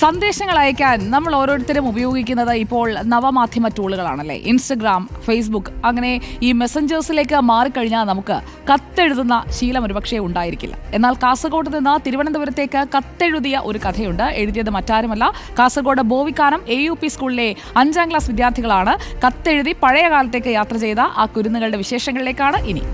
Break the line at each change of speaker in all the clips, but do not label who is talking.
സന്ദേശങ്ങൾ അയക്കാൻ നമ്മൾ ഓരോരുത്തരും ഉപയോഗിക്കുന്നത് ഇപ്പോൾ നവമാധ്യമ ടൂളുകളാണല്ലേ ഇൻസ്റ്റഗ്രാം ഫേസ്ബുക്ക് അങ്ങനെ ഈ മെസ്സഞ്ചേഴ്സിലേക്ക് മാറിക്കഴിഞ്ഞാൽ നമുക്ക് കത്തെഴുതുന്ന ശീലം ഒരുപക്ഷെ ഉണ്ടായിരിക്കില്ല. എന്നാൽ കാസർഗോഡ് നിന്ന് തിരുവനന്തപുരത്തേക്ക് കത്തെഴുതിയ ഒരു കഥയുണ്ട്. എഴുതിയത് മറ്റാരുമല്ല. Kasaragod Bovikkanam A U P സ്കൂളിലെ അഞ്ചാം ക്ലാസ് വിദ്യാർത്ഥികളാണ് കത്തെഴുതി പഴയ കാലത്തേക്ക് യാത്ര ചെയ്ത ആ കുരുന്നുകളുടെ വിശേഷങ്ങളിലേക്കാണ് ഇനി.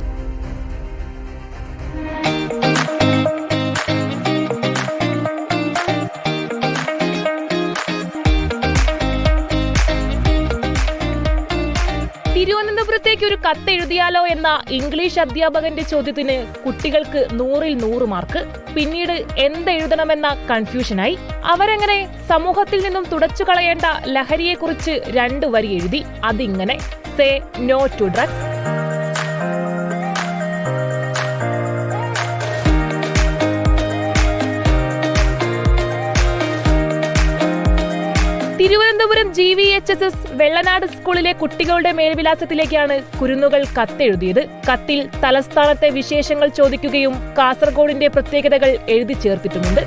തിരുവനന്തപുരത്തേക്ക് ഒരു കത്ത് എഴുതിയാലോ എന്ന ഇംഗ്ലീഷ് അധ്യാപകന്റെ ചോദ്യത്തിന് കുട്ടികൾക്ക് നൂറിൽ നൂറ് മാർക്ക്. പിന്നീട് എന്തെഴുതണമെന്ന കൺഫ്യൂഷനായി. അവരെങ്ങനെ സമൂഹത്തിൽ നിന്നും തുടച്ചു കളയേണ്ട ലഹരിയെക്കുറിച്ച് രണ്ടു വരി എഴുതി. അതിങ്ങനെ. Say no to drugs. Thiruvananthapuram G V H S S Vellanad സ്കൂളിലെ കുട്ടികളുടെ മേൽവിലാസത്തിലേക്കാണ് കുരുന്നുകൾ കത്തെഴുതിയത്. കത്തിൽ തലസ്ഥാനത്തെ വിശേഷങ്ങൾ ചോദിക്കുകയും കാസർഗോഡിന്റെ പ്രത്യേകതകൾ എഴുതി ചേർത്തിട്ടുമുണ്ട്.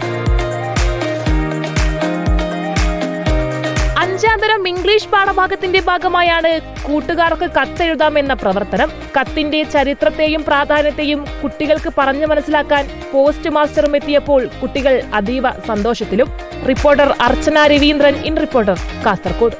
അഞ്ചാം തരം ഇംഗ്ലീഷ് പാഠഭാഗത്തിന്റെ ഭാഗമായാണ് കൂട്ടുകാർക്ക് കത്തെഴുതാം എന്ന പ്രവർത്തനം. കത്തിന്റെ ചരിത്രത്തെയും പ്രാധാന്യത്തെയും കുട്ടികൾക്ക് പറഞ്ഞു മനസ്സിലാക്കാൻ പോസ്റ്റ് മാസ്റ്ററും എത്തിയപ്പോൾ കുട്ടികൾ അതീവ സന്തോഷത്തിലും. Reporter Archana Raveendran in reporter Kasaragod